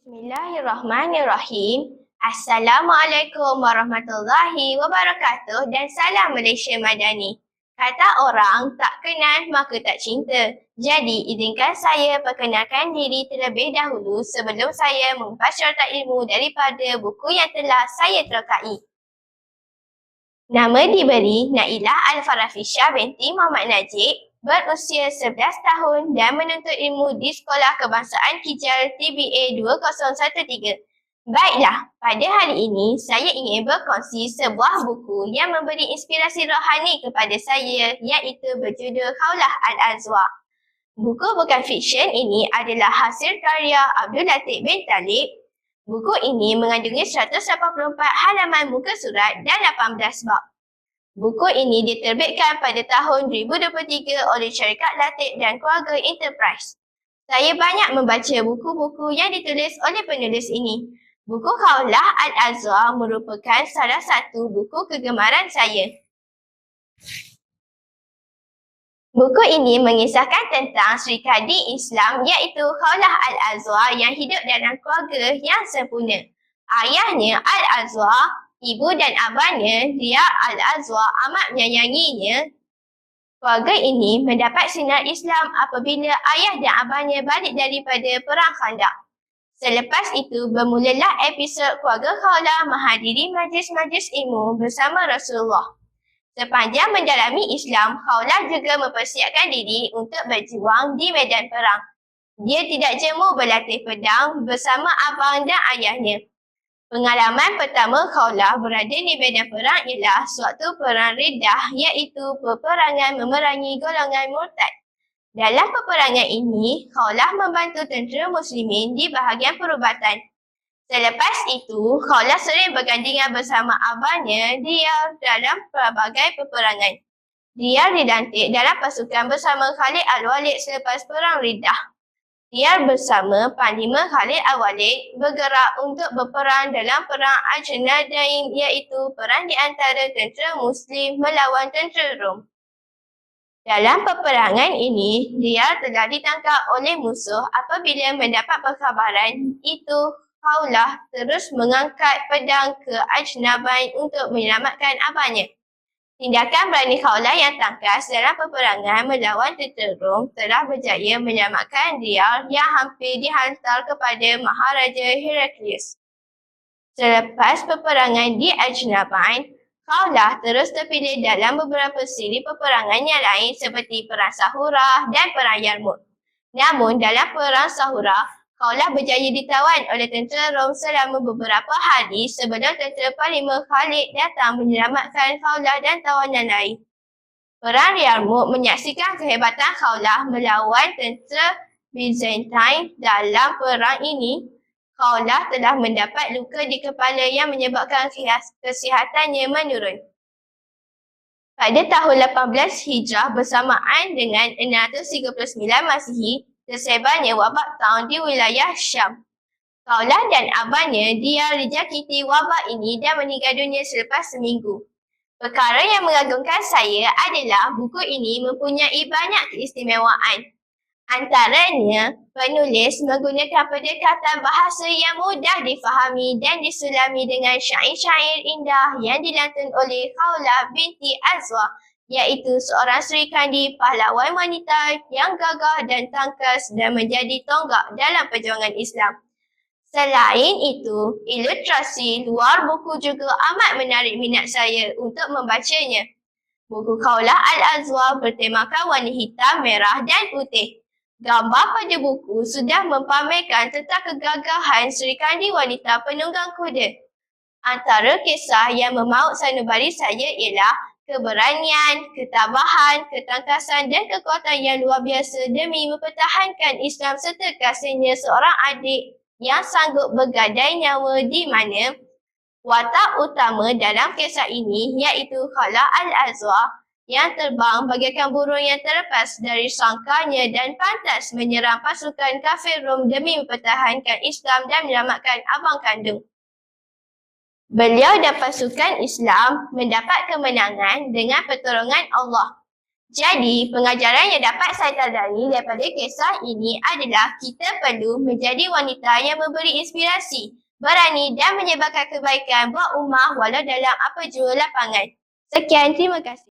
Bismillahirrahmanirrahim. Assalamualaikum warahmatullahi wabarakatuh dan salam Malaysia Madani. Kata orang, tak kenal maka tak cinta. Jadi, izinkan saya perkenalkan diri terlebih dahulu sebelum saya mengupas syarta ilmu daripada buku yang telah saya terkai. Nama diberi Nailah Al-Farafisha binti Muhammad Najib berusia 11 tahun dan menuntut ilmu di Sekolah Kebangsaan Kijal TBA 2013. Baiklah, pada hari ini saya ingin berkongsi sebuah buku yang memberi inspirasi rohani kepada saya iaitu berjudul Khaulah Al-Azwa. Buku bukan fiksyen ini adalah hasil karya Abdul Latif bin Talib. Buku ini mengandungi 184 halaman muka surat dan 18 bab. Buku ini diterbitkan pada tahun 2023 oleh Syarikat Latif dan Keluarga Enterprise. Saya banyak membaca buku-buku yang ditulis oleh penulis ini. Buku Khaulah Al-Azhar merupakan salah satu buku kegemaran saya. Buku ini mengisahkan tentang Sri Kadi Islam iaitu Khaulah Al-Azhar yang hidup dalam keluarga yang sempurna. Ayahnya Al-Azhar, ibu dan abahnya dia Al-Azhar amat menyayanginya. Keluarga ini mendapat sinar Islam apabila ayah dan abahnya balik daripada Perang Khandak. Selepas itu, bermulalah episod keluarga Khawla menghadiri majlis-majlis ilmu bersama Rasulullah. Sepanjang mendalami Islam, Khawla juga mempersiapkan diri untuk berjuang di medan perang. Dia tidak jemu berlatih pedang bersama abang dan ayahnya. Pengalaman pertama Khawla berada di medan perang ialah suatu perang redah iaitu peperangan memerangi golongan murtad. Dalam peperangan ini, Khawlah membantu tentera muslimin di bahagian perubatan. Selepas itu, Khawlah sering bergandingan bersama abahnya dia dalam pelbagai peperangan. Dia dilantik dalam pasukan bersama Khalid Al-Walid selepas perang Ridah. Dia bersama Panglima Khalid Al-Walid bergerak untuk berperang dalam perang Ajnadain iaitu perang di antara tentera muslim melawan tentera Rom. Dalam peperangan ini, dia telah ditangkap oleh musuh apabila mendapat perkhabaran itu Khawlah terus mengangkat pedang ke Ajnabain untuk menyelamatkan abahnya. Tindakan berani Khawlah yang tangkas dalam peperangan melawan Teterum telah berjaya menyelamatkan dia yang hampir dihantar kepada Maharaja Heraklius. Selepas peperangan di Ajnabain, Khawlah terus terpilih dalam beberapa siri peperangan yang lain seperti Perang Sahura dan Perang Yarmouk. Namun dalam Perang Sahura, Khawlah berjaya ditawan oleh tentera Rom selama beberapa hari sebelum tentera Panglima Khalid datang menyelamatkan Khawlah dan tawanan lain. Perang Yarmouk menyaksikan kehebatan Khawlah melawan tentera Byzantine dalam perang ini Khawlah telah mendapat luka di kepala yang menyebabkan kesihatannya menurun. Pada tahun 18 Hijrah bersamaan dengan 639 Masihi, tersebarnya wabak taun di wilayah Syam. Khawlah dan abahnya dia dijangkiti wabak ini dan meninggal dunia selepas seminggu. Perkara yang mengagumkan saya adalah buku ini mempunyai banyak keistimewaan. Antaranya, penulis menggunakan pendekatan bahasa yang mudah difahami dan disulami dengan syair-syair indah yang dilantun oleh Khawla binti Azwa iaitu seorang Sri Kandi pahlawan wanita yang gagah dan tangkas dan menjadi tonggak dalam perjuangan Islam. Selain itu, ilustrasi luar buku juga amat menarik minat saya untuk membacanya. Buku Khawla Al-Azwa bertemakan warna hitam, merah dan putih. Gambar pada buku sudah mempamerkan tentang kegagahan Sri Kandi wanita penunggang kuda. Antara kisah yang memaut sanubari saya ialah keberanian, ketabahan, ketangkasan dan kekuatan yang luar biasa demi mempertahankan Islam serta kasihnya seorang adik yang sanggup bergadai nyawa di mana watak utama dalam kisah ini iaitu Khala Al-Azwa yang terbang bagaikan burung yang terlepas dari sangkanya dan pantas menyerang pasukan kafir Rom demi mempertahankan Islam dan menyelamatkan abang kandung. Beliau dan pasukan Islam mendapat kemenangan dengan pertolongan Allah. Jadi, pengajaran yang dapat saya tadani daripada kisah ini adalah kita perlu menjadi wanita yang memberi inspirasi, berani dan menyebarkan kebaikan buat ummah walau dalam apa jua lapangan. Sekian, terima kasih.